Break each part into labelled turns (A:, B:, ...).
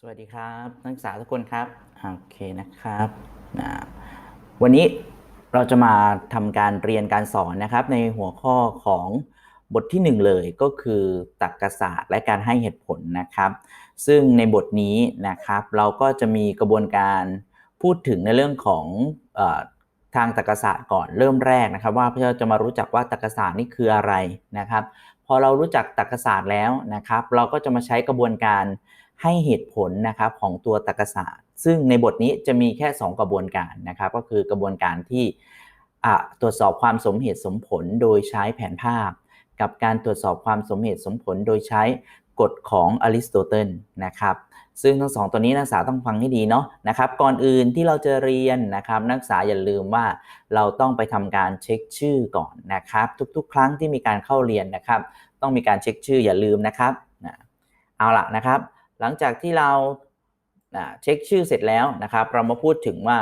A: สวัสดีครับนักศึกษาทุกคนครับโอเคนะครับนะวันนี้เราจะมาทำการเรียนการสอนนะครับ ในหัวข้อของบทที่หนึ่งเลยก็คือตรรกศาสตร์และการให้เหตุผลนะครับ ซึ่งในบทนี้นะครับ เราก็จะมีกระบวนการพูดถึงในเรื่องของออทางตรรกศาสตร์ก่อนเริ่มแรกนะครับ ว่าเราจะมารู้จักว่าตรรกศาสตร์นี่คืออะไรนะครับ พอเรารู้จักตรรกศาสตร์แล้วนะครับ เราก็จะมาใช้กระบวนการ ให้เหตุผลนะครับของตัวตรรกศาสตร์ ซึ่งในบทนี้จะมีแค่ 2 กระบวนการนะครับ ก็คือกระบวนการที่ตรวจสอบความสมเหตุสมผลโดยใช้แผนภาพ กับการตรวจสอบความสมเหตุสมผลโดยใช้กฎของอริสโตเติลนะครับซึ่งทั้งสองตัวนี้นักศึกษาต้องฟังให้ดีเนาะนะครับ ก่อนอื่นที่เราจะเรียนนะครับ นักศึกษาอย่าลืมว่าเราต้องไปทำการเช็คชื่อก่อนนะครับ ทุกๆ ครั้งที่มีการเข้าเรียนนะครับ ต้องมีการเช็คชื่ออย่าลืมนะครับนะเอาละนะครับ หลังจากที่เราเช็คชื่อเสร็จแล้วนะครับ เรามาพูดถึงว่า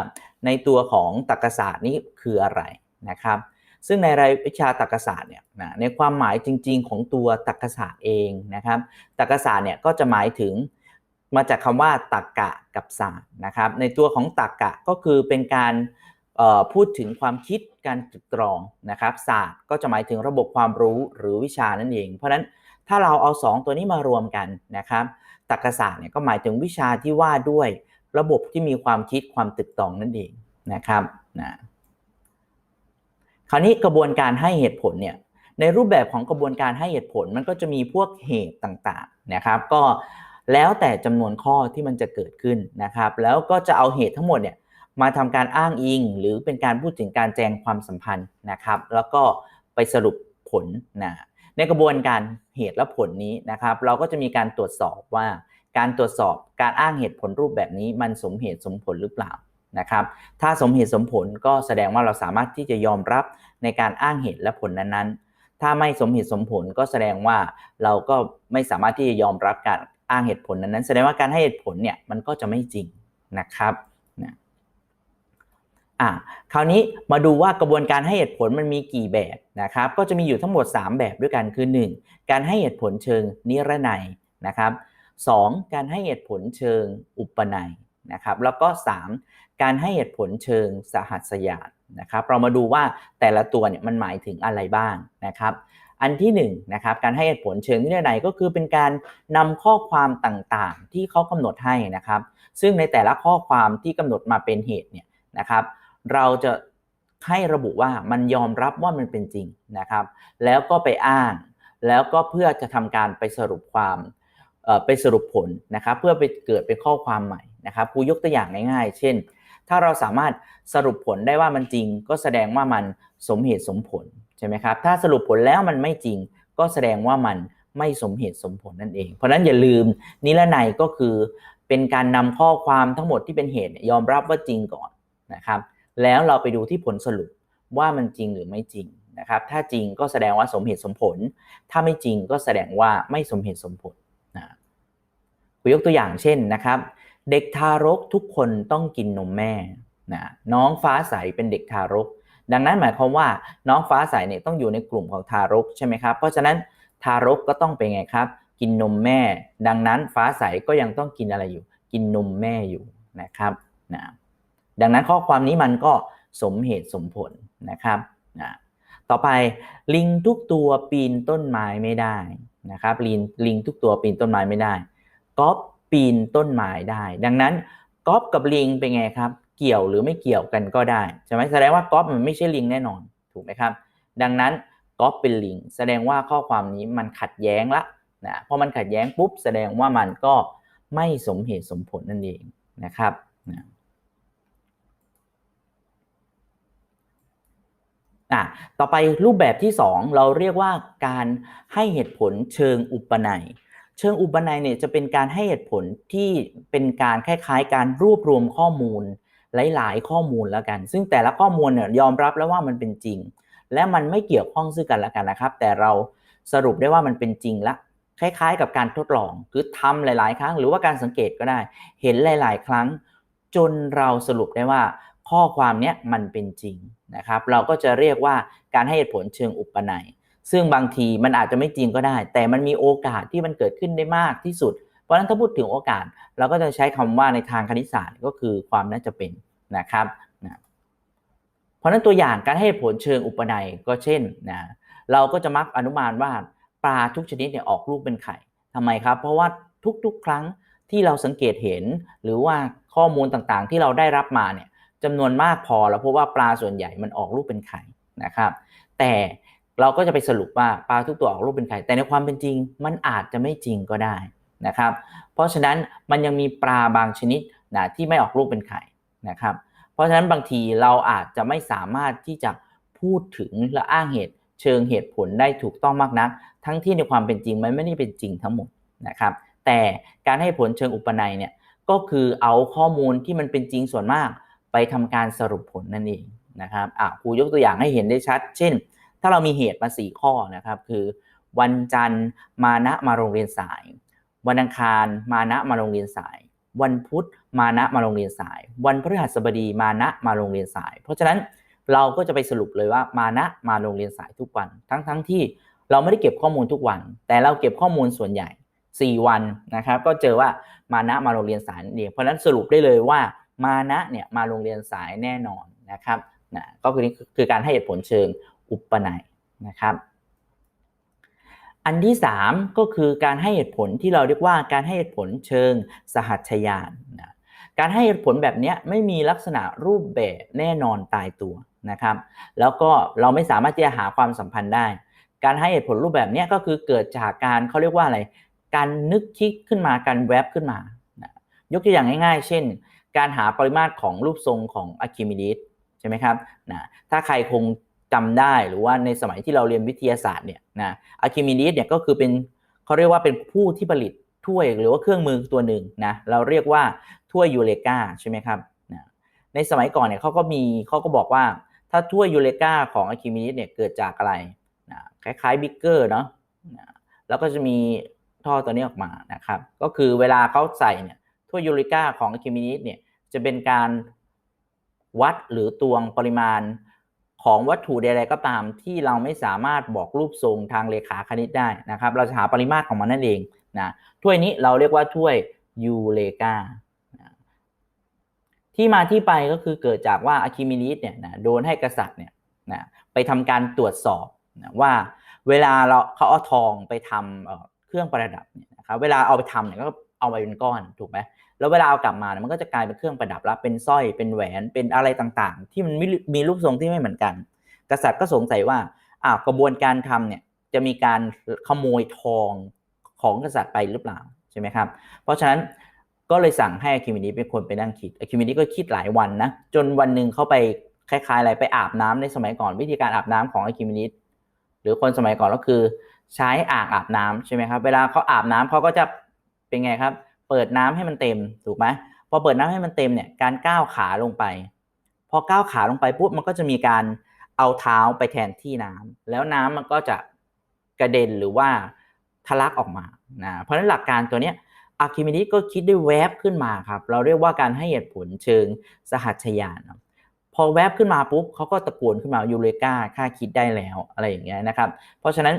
A: ในตัวของตรรกศาสตร์นี้คืออะไรนะครับ ซึ่งในรายวิชาตรรกศาสตร์เนี่ยในความหมายจริง ๆ ของตัวตรรกศาสตร์เองนะครับตรรกศาสตร์เนี่ยก็จะหมายถึงมาจากคำว่าตรรกะกับศาสตร์นะครับ ในตัวของตรรกะก็คือเป็นการพูดถึงความคิดการตรึกตรองนะครับ ศาสตร์ก็จะหมายถึงระบบความรู้หรือวิชานั่นเอง เพราะฉะนั้น ถ้าเราเอา 2 ตัวนี้มารวมกันนะครับตรรกศาสตร์เนี่ยก็หมายถึงวิชาที่ว่าด้วยระบบที่มีความคิดความตึกตองนั่นเองนะครับนะคราวนี้กระบวนการให้เหตุผลเนี่ยในรูปแบบของกระบวนการให้เหตุผลมันก็จะมีพวกเหตุต่างๆนะครับ ก็แล้วแต่จำนวนข้อที่มันจะเกิดขึ้นนะครับ แล้วก็จะเอาเหตุทั้งหมดเนี่ยมาทำการอ้างอิง หรือเป็นการพูดถึงการแจงความสัมพันธ์นะครับ แล้วก็ไปสรุปผลนะในกระบวนการ เหตุและผลนี้นะครับ เราก็จะมีการตรวจสอบว่า การตรวจสอบการอ้างเหตุผลรูปแบบนี้มันสมเหตุสมผลหรือเปล่านะครับ ถ้าสมเหตุสมผลก็แสดงว่าเราสามารถที่จะยอมรับในการอ้างเหตุและผลนั้นๆ ถ้าไม่สมเหตุสมผลก็แสดงว่าเราก็ไม่สามารถที่จะยอมรับการอ้างเหตุผลนั้นๆ แสดงว่าการให้เหตุผลเนี่ยมันก็จะไม่จริงนะครับ อะคราวนี้มาดูว่ากระบวนการให้เหตุผลมันมีกี่แบบนะครับ ก็จะมีอยู่ทั้งหมด 3 แบบด้วยกันคือ 1. การให้เหตุผลเชิงนิรนัยนะครับ 2. การให้เหตุผลเชิงอุปนัยนะครับแล้วก็ 3. การให้เหตุผลเชิงสหัสยานนะครับ เรามาดูว่าแต่ละตัวเนี่ยมันหมายถึงอะไรบ้างนะครับ อันที่1นนะครับการให้เหตุผลเชิงนิรนัยก็คือเป็นการนำข้อความต่างๆ ที่เขากำหนดให้นะครับ ซึ่งในแต่ละข้อความที่กำหนดมาเป็นเหตุเนี่ยนะครับ เราจะให้ระบุว่ามันยอมรับว่ามันเป็นจริงนะครับ แล้วก็ไปอ้าง แล้วก็เพื่อจะทำการไปสรุปความไปสรุปผลนะครับเพื่อไปเกิดเป็นข้อความใหม่นะครับครูยกตัวอย่างง่ายๆ เช่น ถ้าเราสามารถสรุปผลได้ว่ามันจริง ก็แสดงว่ามันสมเหตุสมผลใช่ไหมครับถ้าสรุปผลแล้วมันไม่จริง ก็แสดงว่ามันไม่สมเหตุสมผลนั่นเอง เพราะนั้นอย่าลืมนิรนัยก็คือเป็นการนำข้อความทั้งหมดที่เป็นเหตุยอมรับว่าจริงก่อนนะครับ แล้วเราไปดูที่ผลสรุปว่ามันจริงหรือไม่จริงนะครับ ถ้าจริงก็แสดงว่าสมเหตุสมผล ถ้าไม่จริงก็แสดงว่าไม่สมเหตุสมผลนะยกตัวอย่างเช่นนะครับ เด็กทารกทุกคนต้องกินนมแม่นะน้องฟ้าใสเป็นเด็กทารก ดังนั้นหมายความว่าน้องฟ้าใสเนี่ยต้องอยู่ในกลุ่มของทารกใช่ไหมครับ เพราะฉะนั้นทารกก็ต้องเป็นไงครับ กินนมแม่ ดังนั้นฟ้าใสก็ยังต้องกินอะไรอยู่ กินนมแม่อยู่นะครับนะ ดังนั้นข้อความนี้มันก็สมเหตุสมผลนะครับนะต่อไปลิงทุกตัวปีนต้นไม้ไม่ได้นะครับลิงลิงทุกตัวปีนต้นไม้ไม่ได้ก๊อฟปีนต้นไม้ได้ ดังนั้นก๊อฟกับลิงเป็นไงครับ เกี่ยวหรือไม่เกี่ยวกันก็ได้ใช่ไหมแสดงว่าก๊อฟมันไม่ใช่ลิงแน่นอนถูกไหมครับ ดังนั้นก๊อฟเป็นลิง แสดงว่าข้อความนี้มันขัดแย้งละนะพอมันขัดแย้งปุ๊บแสดงว่ามันก็ไม่สมเหตุสมผลนั่นเองนะครับนะ อะต่อไปรูปแบบที่ 2 เราเรียกว่าการให้เหตุผลเชิงอุปนัย เชิงอุปนัยเนี่ยจะเป็นการให้เหตุผลที่เป็นการคล้ายๆ การรวบรวมข้อมูลหลาย ๆ ข้อมูลแล้วกัน ซึ่งแต่ละข้อมูลเนี่ยยอมรับแล้วว่ามันเป็นจริง และมันไม่เกี่ยวข้องซึ่งกันและกันนะครับ แต่เราสรุปได้ว่ามันเป็นจริงละคล้ายๆ กับการทดลองคือทำหลาย ๆ ครั้ง หรือว่าการสังเกตก็ได้ เห็นหลาย ๆ ครั้ง จนเราสรุปได้ว่าข้อความเนี้มันเป็นจริง นะครับ เราก็จะเรียกว่าการให้เหตุผลเชิงอุปนัย ซึ่งบางทีมันอาจจะไม่จริงก็ได้ แต่มันมีโอกาสที่มันเกิดขึ้นได้มากที่สุด เพราะฉะนั้นถ้าพูดถึงโอกาส เราก็จะใช้คำว่าในทางคณิตศาสตร์ก็คือความน่าจะเป็นนะครับนะเพราะฉะนั้นตัวอย่างการให้เหตุผลเชิงอุปนัยก็เช่นนะเราก็จะมักอนุมานว่าปลาทุกชนิดเนี่ยออกลูกเป็นไข่ทำไมครับ เพราะว่าทุกๆ ครั้งที่เราสังเกตเห็น หรือว่าข้อมูลต่างๆ ที่เราได้รับมาเนี่ย จำนวนมากพอแล้วเพราะว่าปลาส่วนใหญ่มันออกลูกเป็นไข่นะครับ แต่เราก็จะไปสรุปว่าปลาทุกตัวออกลูกเป็นไข่ แต่ในความเป็นจริงมันอาจจะไม่จริงก็ได้นะครับ เพราะฉะนั้นมันยังมีปลาบางชนิดนะที่ไม่ออกลูกเป็นไข่นะครับ เพราะฉะนั้นบางทีเราอาจจะไม่สามารถที่จะพูดถึงและอ้างเหตุเชิงเหตุผลได้ถูกต้องมากนัก ทั้งที่ในความเป็นจริงมันไม่ได้เป็นจริงทั้งหมดนะครับ แต่การให้ผลเชิงอุปนัยเนี่ยก็คือเอาข้อมูลที่มันเป็นจริงส่วนมาก ไปทำการสรุปผลนั่นเองนะครับอะครูยกตัวอย่างให้เห็นได้ชัด เช่น ถ้าเรามีเหตุมา 4 ข้อนะครับ คือวันจันทร์มานะมาโรงเรียนสาย วันอังคารมานะมาโรงเรียนสาย วันพุธมานะมาโรงเรียนสาย วันพฤหัสบดีมานะมาโรงเรียนสาย เพราะฉะนั้นเราก็จะไปสรุปเลยว่ามานะมาโรงเรียนสายทุกวัน ทั้งทั้งที่เราไม่ได้เก็บข้อมูลทุกวัน แต่เราเก็บข้อมูลส่วนใหญ่ 4 วันนะครับ ก็เจอว่ามานะมาโรงเรียนสายนั่นเองเพราะฉะนั้นสรุปได้เลยว่า มานะเนี่ยมาโรงเรียนสายแน่นอนนะครับนะก็คือนี่คือการให้เหตุผลเชิงอุปนัยนะครับอันที่ 3 ก็คือการให้เหตุผลที่เราเรียกว่าการให้เหตุผลเชิงสหัชยานนะการให้เหตุผลแบบนี้ไม่มีลักษณะรูปแบบแน่นอนตายตัวนะครับ แล้วก็เราไม่สามารถที่จะหาความสัมพันธ์ได้ การให้เหตุผลรูปแบบนี้ก็คือเกิดจากการเขาเรียกว่าอะไร การนึกคิดขึ้นมาการแวบขึ้นมานะยกตัวอย่างง่าย ๆ เช่น การหาปริมาตรของรูปทรงของอะคิมิดิสใช่ไหมครับนะถ้าใครคงจำได้หรือว่าในสมัยที่เราเรียนวิทยาศาสตร์เนี่ยนะอะคิมิดิสเนี่ยก็คือเป็นเขาเรียกว่าเป็นผู้ที่ผลิตถ้วยหรือว่าเครื่องมือตัวหนึ่งนะเราเรียกว่าถ้วยยูเลกาใช่ไหมครับนะในสมัยก่อนเนี่ยเขาก็มีเขาก็บอกว่าถ้าถ้วยยูเลกาของอะคิมิดิสเนี่ยเกิดจากอะไรนะคล้ายๆบิ๊กเกอร์เนาะนะแล้วก็จะมีท่อตัวนี้ออกมานะครับ ก็คือเวลาเขาใส่เนี่ยถ้วยยูริก้าของอะคิมินิสเนี่ย จะเป็นการวัดหรือตวงปริมาณของวัตถุใดๆก็ตามที่เราไม่สามารถบอกรูปทรงทางเลขาคณิตได้นะครับ เราจะหาปริมาตรของมันนั่นเองนะถ้วยนี้เราเรียกว่าถ้วยยูเลกาที่มาที่ไปก็คือเกิดจากว่าอะคิมินิสเนี่ยนะโดนให้กษัตริย์เนี่ยนะไปทำการตรวจสอบนะว่าเวลาเราเขาเอาทองไปทำเครื่องประดับเนี่ยนะครับเวลาเอาไปทำเนี่ยก็ เอาไปเป็นก้อนถูกไหมแล้วเวลาเอากลับมาเนี่ยมันก็จะกลายเป็นเครื่องประดับแล้วเป็นสร้อยเป็นแหวนเป็นอะไรต่างๆ ที่มันมีรูปทรงที่ไม่เหมือนกัน กษัตริย์ก็สงสัยว่าอ้าวกระบวนการทำเนี่ยจะมีการขโมยทองของกษัตริย์ไปหรือเปล่าใช่ไหมครับ เพราะฉะนั้นก็เลยสั่งให้อะคิมินิเป็นคนไปนั่งคิดอะคิมินิก็คิดหลายวันนะจนวันหนึ่งเขาไปคล้ายๆอะไรไปอาบน้ำในสมัยก่อนวิธีการอาบน้ำของอะคิมินิหรือคนสมัยก่อนก็คือ ใช้อ่างอาบน้ำใช่ไหมครับ เวลาเขาอาบน้ำเขาก็จะ เป็นไงครับ เปิดน้ำให้มันเต็มถูกไหมพอเปิดน้ำให้มันเต็มเนี่ยการก้าวขาลงไป พอก้าวขาลงไปปุ๊บมันก็จะมีการเอาเท้าไปแทนที่น้ำแล้วน้ำมันก็จะกระเด็นหรือว่าทะลักออกมานะเพราะฉะนั้นหลักการตัวเนี้ยอะคิมิดิก็คิดได้แวบขึ้นมาครับ เราเรียกว่าการให้เหตุผลเชิงสหัชยานพอแวบขึ้นมาปุ๊บเขาก็ตะโกนขึ้นมายูเรกาค่าคิดได้แล้วอะไรอย่างเงี้ยนะครับ เพราะฉะนั้น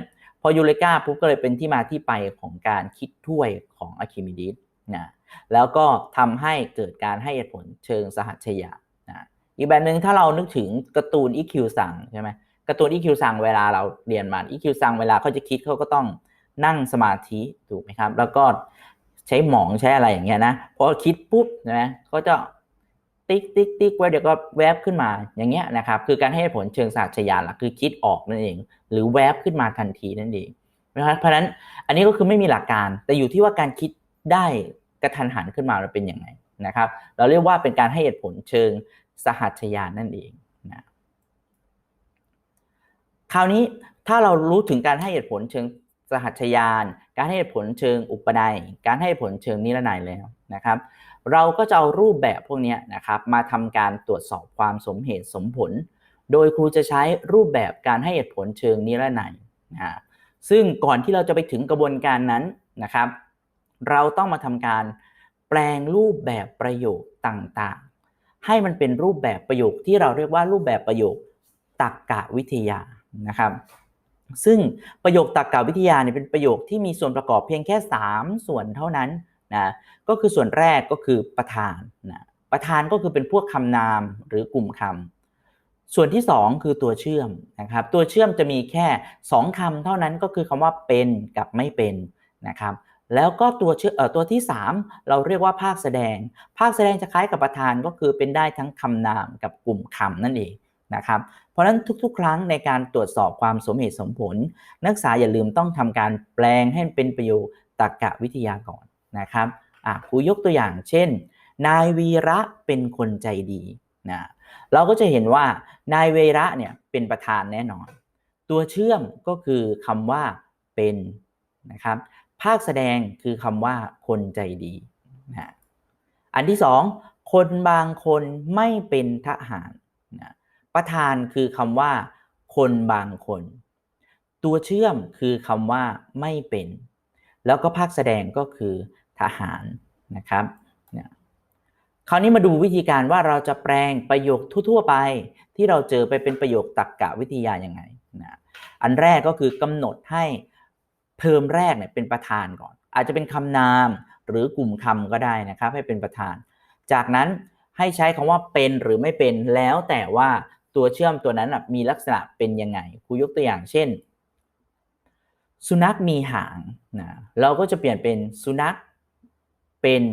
A: อยูเรกาปุ๊บก็เลยเป็นที่มาที่ไปของการคิดถ้วยของอะคิมิดิสนะแล้วก็ทำให้เกิดการให้เหตุผลเชิงสหัชยานะอีกแบบหนึ่งถ้าเรานึกถึงการ์ตูนอีคิวซังใช่ไหมการ์ตูนอีคิวซังเวลาเราเรียนมาอีคิวซังเวลาเขาจะคิดเขาก็ต้องนั่งสมาธิถูกไหมครับ แล้วก็ใช้หมองใช้อะไรอย่างเงี้ยนะพอคิดปุ๊บนะเขาจะ ติ๊กติ๊กติ๊กไว้เดี๋ยวก็แวบขึ้นมาอย่างเงี้ยนะครับคือการให้ผลเชิงศาสตร์ชยานหลักคือคิดออกนั่นเอง หรือแวบขึ้นมาทันทีนั่นเองเพราะฉะนั้นอันนี้ก็คือไม่มีหลักการ แต่อยู่ที่ว่าการคิดได้กระทันหันขึ้นมาเราเป็นยังไงนะครับ เราเรียกว่าเป็นการให้เหตุผลเชิงสหัชยานนั่นเองนะคราวนี้ถ้าเรารู้ถึงการให้เหตุผลเชิงสหัชยาน การให้เหตุผลเชิงอุปนัย การให้เหตุผลเชิงนิรนัยแล้วนะครับ เราก็จะเอารูปแบบพวกนี้นะครับมาทำการตรวจสอบความสมเหตุสมผล โดยครูจะใช้รูปแบบการให้เหตุผลเชิงนิรนัยนะซึ่งก่อนที่เราจะไปถึงกระบวนการนั้นนะครับ เราต้องมาทำการแปลงรูปแบบประโยคต่างๆ ให้มันเป็นรูปแบบประโยคที่เราเรียกว่ารูปแบบประโยคตรรกะวิทยานะครับ ซึ่งประโยคตรรกะวิทยาเนี่ยเป็นประโยคที่มีส่วนประกอบเพียงแค่ 3 ส่วนเท่านั้น นะก็คือส่วนแรกก็คือประธานนะประธานก็คือเป็นพวกคำนามหรือกลุ่มคำส่วนที่ 2 คือตัวเชื่อมนะครับตัวเชื่อมจะมีแค่ 2คำเท่านั้นก็คือคำว่าเป็นกับไม่เป็นนะครับแล้วก็ตัวเชื่อเอ่อตัวที่ 3 เราเรียกว่าภาคแสดง ภาคแสดงจะคล้ายกับประธานก็คือเป็นได้ทั้งคำนามกับกลุ่มคำนั่นเองนะครับเพราะฉะนั้นทุกๆ ครั้งในการตรวจสอบความสมเหตุสมผล นักศึกษาอย่าลืมต้องทำการแปลงให้เป็นประโยคตรรกะวิทยาก่อน นะครับอะครูยกตัวอย่างเช่น นายวีระเป็นคนใจดีนะเราก็จะเห็นว่านายวีระเนี่ยเป็นประธานแน่นอน ตัวเชื่อมก็คือคำว่าเป็นนะครับภาคแสดงคือคำว่าคนใจดีนะอันที่สองคนบางคนไม่เป็นทหารนะประธานคือคำว่า คนบางคน ตัวเชื่อมคือคำว่าไม่เป็น แล้วก็ภาคแสดงก็คือ ทหารนะครับเนี่ยคราวนี้มาดูวิธีการว่าเราจะแปลงประโยคทั่ว ๆ ไป ที่เราเจอไปเป็นประโยคตรรกกะวิทยายังไงนะอันแรกก็คือกำหนดให้เทอมแรกเนี่ยเป็นประธานก่อน อาจจะเป็นคำนามหรือกลุ่มคำก็ได้นะครับ ให้เป็นประธาน จากนั้นให้ใช้คำว่าเป็นหรือไม่เป็นแล้วแต่ว่าตัวเชื่อมตัวนั้นมีลักษณะเป็นยังไงครูยกตัวอย่างเช่น สุนัขมีหางนะเราก็จะเปลี่ยนเป็นสุนัข เป็น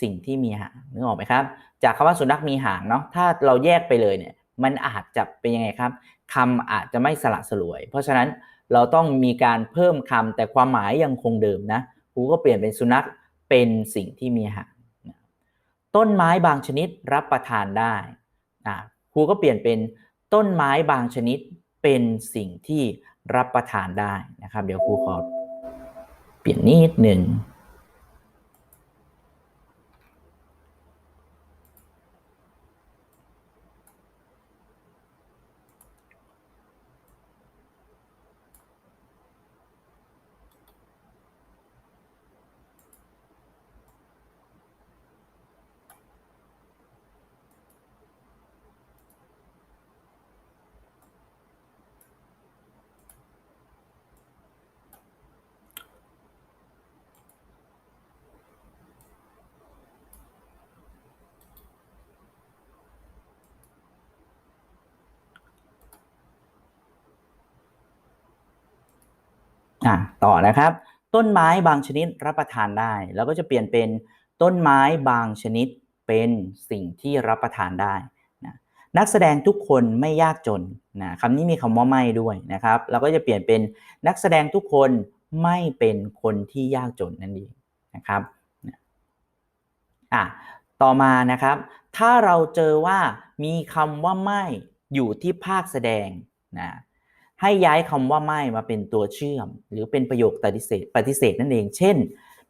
A: สิ่งที่มีหางนึกออกไหมครับ จากคำว่าสุนัขมีหางเนาะถ้าเราแยกไปเลยเนี่ยมันอาจจะเป็นยังไงครับคำอาจจะไม่สละสลวย เพราะฉะนั้นเราต้องมีการเพิ่มคำแต่ความหมายยังคงเดิมนะครูก็เปลี่ยนเป็นสุนัขเป็นสิ่งที่มีหางต้นไม้บางชนิดรับประทานได้ครูก็เปลี่ยนเป็นต้นไม้บางชนิดเป็นสิ่งที่รับประทานได้นะครับ เดี๋ยวครูขอเปลี่ยนนิดหนึ่ง อะต่อนะครับ ต้นไม้บางชนิดรับประทานได้ แล้วก็จะเปลี่ยนเป็นต้นไม้บางชนิดเป็นสิ่งที่รับประทานได้นะนักแสดงทุกคนไม่ยากจนนะคำนี้มีคำว่าไม่ด้วยนะครับเราก็จะเปลี่ยนเป็นนักแสดงทุกคนไม่เป็นคนที่ยากจนนั่นเองนะครับอะต่อมานะครับ ถ้าเราเจอว่ามีคำว่าไม่อยู่ที่ภาคแสดงนะ ให้ย้ายคำว่าไม่มาเป็นตัวเชื่อม หรือเป็นประโยคปฏิเสธปฏิเสธนั่นเอง เช่น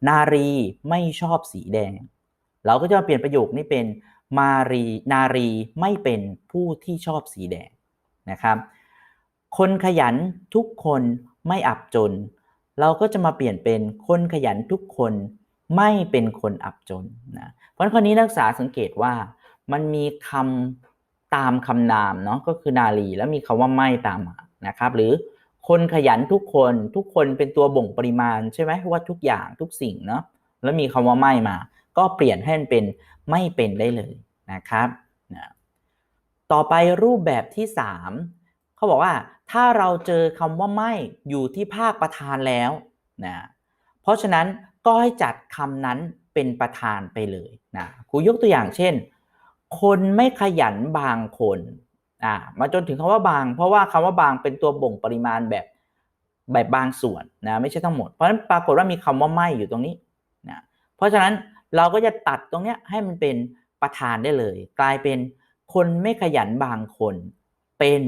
A: นารีไม่ชอบสีแดง เราก็จะมาเปลี่ยนประโยคนี้เป็นมารีนารีไม่เป็นผู้ที่ชอบสีแดงนะครับ คนขยันทุกคนไม่อับจน เราก็จะมาเปลี่ยนเป็นคนขยันทุกคนไม่เป็นคนอับจนนะเพราะข้อนี้นักศึกษาสังเกตว่ามันมีคำตามคำนามเนาะก็คือนารีแล้วมีคำว่าไม่ตามมา นะครับหรือคนขยันทุกคนทุกคนเป็นตัวบ่งปริมาณใช่ไหมว่าทุกอย่างทุกสิ่งเนาะแล้วมีคำว่าไม่มา ก็เปลี่ยนให้มันเป็นไม่เป็นได้เลยนะครับนะต่อไปรูปแบบที่ 3เขาบอกว่าถ้าเราเจอคำว่าไม่อยู่ที่ภาคประธานแล้วนะเพราะฉะนั้นก็ให้จัดคำนั้นเป็นประธานไปเลยนะครูยกตัวอย่างเช่น คนไม่ขยันบางคน อ่ามาจนถึงคำว่าบาง เพราะว่าคำว่าบางเป็นตัวบ่งปริมาณแบบแบบบางส่วนนะไม่ใช่ทั้งหมด เพราะฉะนั้นปรากฏว่ามีคำว่าไม่อยู่ตรงนี้นะเพราะฉะนั้นเราก็จะตัดตรงเนี้ยให้มันเป็นประธานได้เลย กลายเป็นคนไม่ขยันบางคน เป็น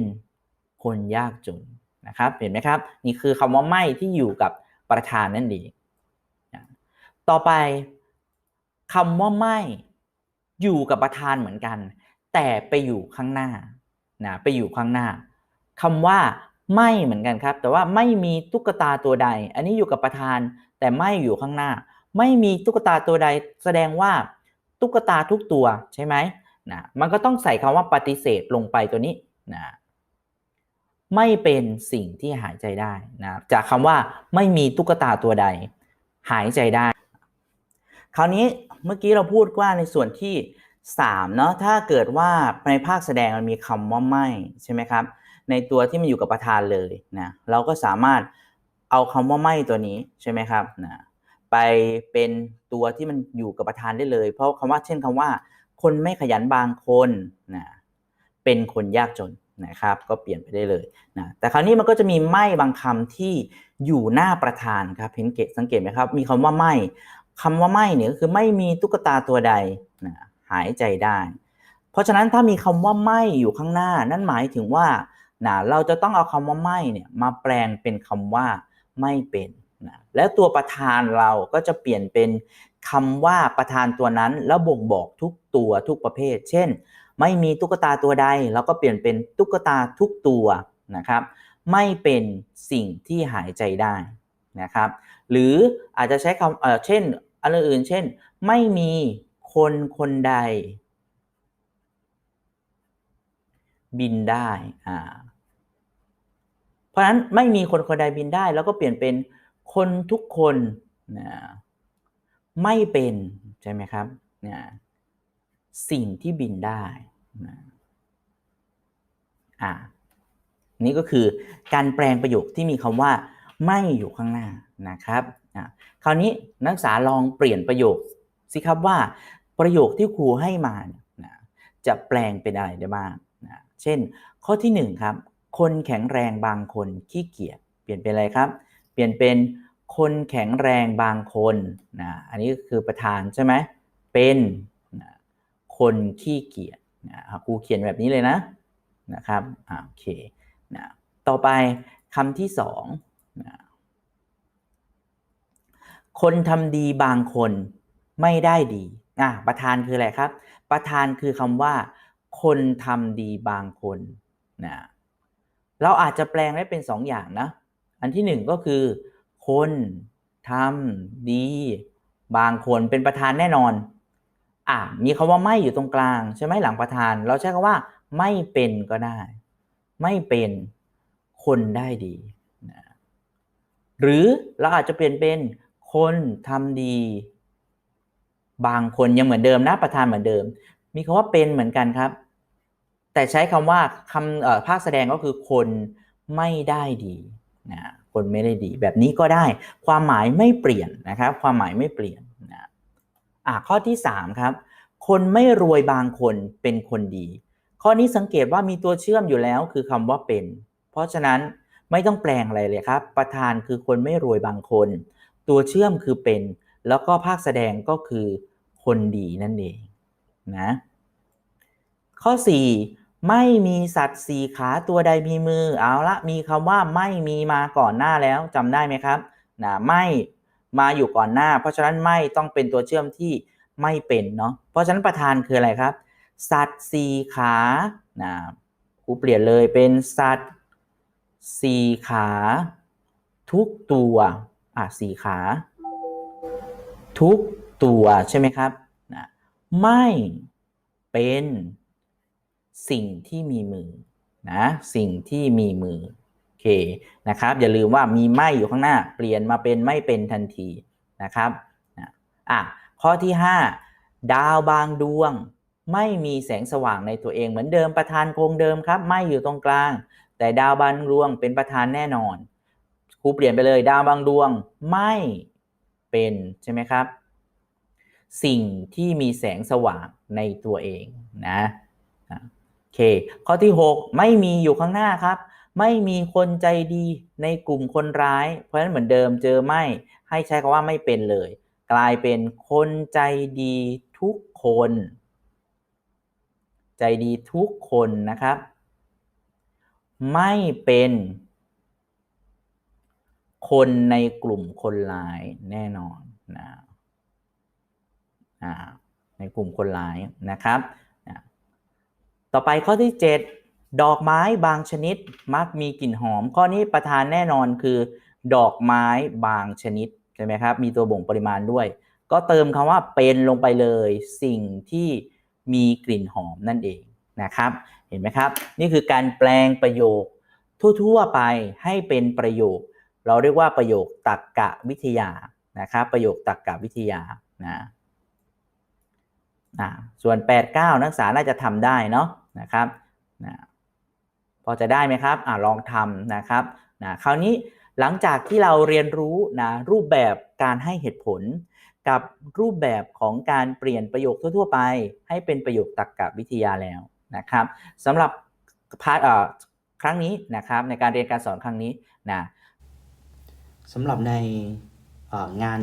A: คนยากจนนะครับเห็นไหมครับ นี่คือคำว่าไม่ที่อยู่กับประธานนั่นเองต่อไปคำว่าไม่อยู่กับประธานเหมือนกัน แต่ไปอยู่ข้างหน้า นะไปอยู่ข้างหน้าคำว่าไม่เหมือนกันครับ แต่ว่าไม่มีตุ๊กตาตัวใด อันนี้อยู่กับประธาน แต่ไม่อยู่ข้างหน้า ไม่มีตุ๊กตาตัวใด แสดงว่าตุ๊กตาทุกตัวใช่ไหมนะมันก็ต้องใส่คำว่าปฏิเสธลงไปตัวนี้นะไม่เป็นสิ่งที่หายใจได้นะจากคำว่าไม่มีตุ๊กตาตัวใด หายใจได้ คราวนี้เมื่อกี้เราพูดว่าในส่วนที่ 3เนาะถ้าเกิดว่าในภาคแสดงมันมีคำว่าไม่ใช่ไหมครับ ในตัวที่มันอยู่กับประธานเลยนะเราก็สามารถเอาคำว่าไม่ตัวนี้ใช่ไหมครับนะไปเป็นตัวที่มันอยู่กับประธานได้เลย เพราะคำว่าเช่นคำว่า คนไม่ขยันบางคนนะเป็นคนยากจนนะครับ ก็เปลี่ยนไปได้เลยนะแต่คราวนี้มันก็จะมีไม่บางคำที่อยู่หน้าประธานครับเห็นเกตสังเกตไหมครับ มีคำว่าไม่คำว่าไม่เนี่ยก็คือไม่มีตุ๊กตาตัวใดนะ หายใจได้ เพราะฉะนั้นถ้ามีคำว่าไม่อยู่ข้างหน้า นั่นหมายถึงว่านะเราจะต้องเอาคำว่าไม่เนี่ยมาแปลงเป็นคำว่าไม่เป็นนะแล้วตัวประธานเราก็จะเปลี่ยนเป็นคำว่าประธานตัวนั้นแล้วบ่งบอกทุกตัวทุกประเภท เช่น ไม่มีตุ๊กตาตัวใดเราก็เปลี่ยนเป็นตุ๊กตาทุกตัวนะครับ ไม่เป็นสิ่งที่หายใจได้นะครับ หรืออาจจะใช้คำเออเช่นอันอื่น เช่น ไม่มี คนคนใด บินได้อ่าเพราะฉะนั้นไม่มีคนคนใดบินได้ แล้วก็เปลี่ยนเป็นคนทุกคนนะไม่เป็นใช่ไหมครับนะสิ่งที่บินได้นะอ่านี่ก็คือการแปลงประโยคที่มีคำว่าไม่อยู่ข้างหน้านะครับคราวนี้นักศึกษาลองเปลี่ยนประโยคสิครับว่า ประโยคที่ครูให้มานะจะแปลงเป็นอะไรได้บ้างนะเช่น ข้อที่1ครับ คนแข็งแรงบางคนขี้เกียจเปลี่ยนเป็นอะไรครับ เปลี่ยนเป็นคนแข็งแรงบางคนนะอันนี้ก็คือประธานใช่ไหมเป็นนะคนขี้เกียจนะครูเขียนแบบนี้เลยนะนะครับโอเคนะต่อไปคำที่สองนะคนทำดีบางคนไม่ได้ดี อะประธานคืออะไรครับ ประธานคือคำว่า คนทำดีบางคนนะเราอาจจะแปลงได้เป็นสองอย่างนะ อันที่หนึ่งก็คือ คนทำดี บางคนเป็นประธานแน่นอน อะมีคำว่าไม่อยู่ตรงกลาง ใช่ไหมหลังประธาน เราใช้คำว่า ไม่เป็นก็ได้ ไม่เป็นคนได้ดีนะหรือเราอาจจะเปลี่ยนเป็นคนทำดี บางคนยังเหมือนเดิมนะประธานเหมือนเดิม มีคำว่าเป็นเหมือนกันครับ แต่ใช้คำว่าคำภาคแสดงก็คือคนไม่ได้ดีนะคนไม่ได้ดี แบบนี้ก็ได้ ความหมายไม่เปลี่ยนนะครับ ความหมายไม่เปลี่ยนนะอะข้อที่ 3 ครับ คนไม่รวยบางคนเป็นคนดี ข้อนี้สังเกตว่ามีตัวเชื่อมอยู่แล้วคือคำว่าเป็น เพราะฉะนั้นไม่ต้องแปลงอะไรเลยครับ ประธานคือคนไม่รวยบางคน ตัวเชื่อมคือเป็น แล้วก็ภาคแสดงก็คือ คนดีนั่นเองนะข้อ 4 ไม่มีสัตว์สี่ขาตัวใดมีมือ เอาละมีคำว่าไม่มีมาก่อนหน้าแล้วจำได้ไหมครับนะไม่มาอยู่ก่อนหน้า เพราะฉะนั้นไม่ต้องเป็นตัวเชื่อมที่ไม่เป็นเนาะเพราะฉะนั้นประธานคืออะไรครับ สัตว์สี่ขานะครูเปลี่ยนเลยเป็นสัตว์สี่ขา ทุกตัวอะสี่ขา ทุก ตัวใช่ไหมครับนะไม่เป็นสิ่งที่มีมือนะสิ่งที่มีมือโอเคนะครับอย่าลืมว่ามีไม่อยู่ข้างหน้า เปลี่ยนมาเป็นไม่เป็นทันทีนะครับนะอะข้อที่ 5 ดาวบางดวง ไม่มีแสงสว่างในตัวเองเหมือนเดิมประธานคงเดิมครับ ไม่อยู่ตรงกลาง แต่ดาวบางดวงเป็นประธานแน่นอนครูเปลี่ยนไปเลยดาวบางดวงไม่เป็นใช่ไหมครับ สิ่งที่มีแสงสว่างในตัวเองนะโอเค ข้อที่ 6 ไม่มีอยู่ข้างหน้าครับ ไม่มีคนใจดีในกลุ่มคนร้าย เพราะฉะนั้นเหมือนเดิมเจอไม่ให้ใช้คำว่าไม่เป็นเลย กลายเป็นคนใจดีทุกคน ใจดีทุกคนนะครับ ไม่เป็นคนในกลุ่มคนร้ายแน่นอนนะ ในกลุ่มคนร้ายนะครับ ต่อไปข้อที่ 7 ดอกไม้บางชนิดมักมีกลิ่นหอม ข้อนี้ประธานแน่นอนคือ ดอกไม้บางชนิดใช่ไหมครับ มีตัวบ่งปริมาณด้วย ก็เติมคำว่าเป็นลงไปเลยสิ่งที่มีกลิ่นหอมนั่นเองนะครับ เห็นไหมครับ นี่คือการแปลงประโยคทั่วๆไปให้เป็นประโยค เราเรียกว่าประโยคตรรกกะวิทยานะครับ ประโยคตรรกกะวิทยานะ อ่าส่วน 8 9 นักศึกษาน่าจะทำได้เนาะนะครับนะพอจะได้ไหมครับอลองทำนะครับนะคราวนี้หลังจากที่เราเรียนรู้นะรูปแบบการให้เหตุผล กับรูปแบบของการเปลี่ยนประโยคทั่ว ๆ ไป ให้เป็นประโยคตรรกวิทยาแล้วนะครับสำหรับพาร์ทครั้งนี้นะครับในการเรียนการสอนครั้งนี้นะ
B: สำหรับในงาน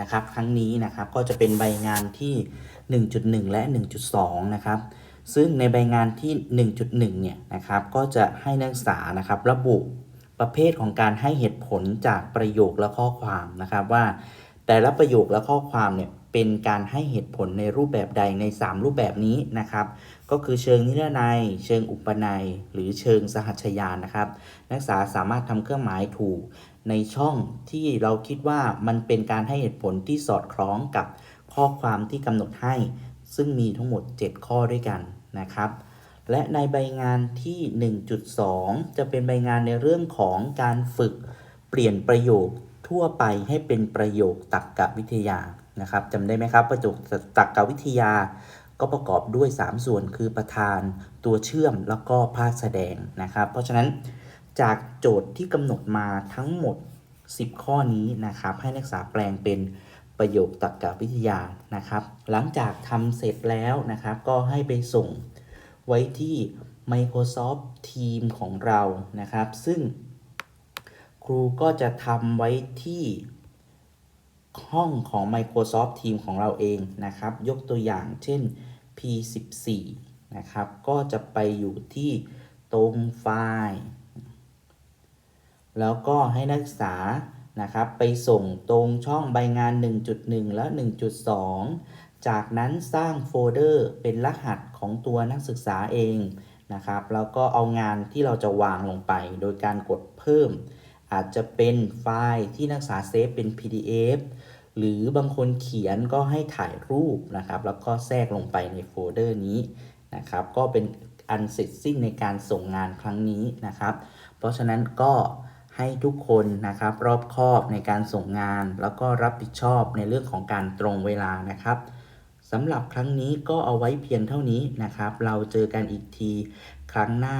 B: นะครับ ครั้งนี้นะครับก็จะเป็นใบงานที่ 1.1 และ 1.2 นะครับ ซึ่งในใบงานที่ 1.1 เนี่ยนะครับก็จะให้นักศึกษานะครับระบุประเภทของการให้เหตุผลจากประโยคและข้อความนะครับว่า แต่ละประโยคและข้อความเนี่ยเป็นการให้เหตุผลในรูปแบบใดใน 3 รูปแบบนี้นะครับ ก็คือเชิงนิรนัย เชิงอุปนัย หรือเชิงสหัชยานนะครับ นักศึกษาสามารถทำเครื่องหมายถูก ในช่องที่เราคิดว่ามันเป็นการให้เหตุผลที่สอดคล้องกับข้อความที่กำหนดให้ ซึ่งมีทั้งหมด 7 ข้อด้วยกันนะครับ และในใบงานที่ 1.2 จะเป็นใบงานในเรื่องของการฝึกเปลี่ยนประโยคทั่วไปให้เป็นประโยคตรรกวิทยานะครับจำได้ไหมครับประโยคตรรกวิทยาก็ประกอบด้วย 3 ส่วนคือประธานตัวเชื่อมแล้วก็ภาคแสดงนะครับ เพราะฉะนั้น จากโจทย์ที่กำหนดมาทั้งหมด 10 ข้อนี้นะครับ ให้นักศึกษาแปลงเป็นประโยคตรรกวิทยานะครับ หลังจากทำเสร็จแล้วนะครับ ก็ให้ไปส่งไว้ที่ Microsoft Team ของเรานะครับ ซึ่งครูก็จะทำไว้ที่ห้องของ Microsoft Team ของเราเองนะครับ ยกตัวอย่างเช่น P14 นะครับ ก็จะไปอยู่ที่ตรงไฟล์ แล้วก็ให้นักศึกษานะครับไปส่งตรงช่องใบงาน 1.1 และ 1.2 จากนั้นสร้างโฟลเดอร์เป็นรหัสของตัวนักศึกษาเองนะครับแล้วก็เอางานที่เราจะวางลงไป โดยการกดเพิ่ม อาจจะเป็นไฟล์ที่นักศึกษาเซฟเป็น PDF หรือบางคนเขียนก็ให้ถ่ายรูปนะครับ แล้วก็แทรกลงไปในโฟลเดอร์นี้นะครับ ก็เป็นอันเสร็จสิ้นในการส่งงานครั้งนี้นะครับ เพราะฉะนั้นก็ ให้ทุกคนนะครับรอบคอบในการส่งงาน แล้วก็รับผิดชอบในเรื่องของการตรงเวลานะครับสำหรับครั้งนี้ก็เอาไว้เพียงเท่านี้นะครับ เราเจอกันอีกทีครั้งหน้า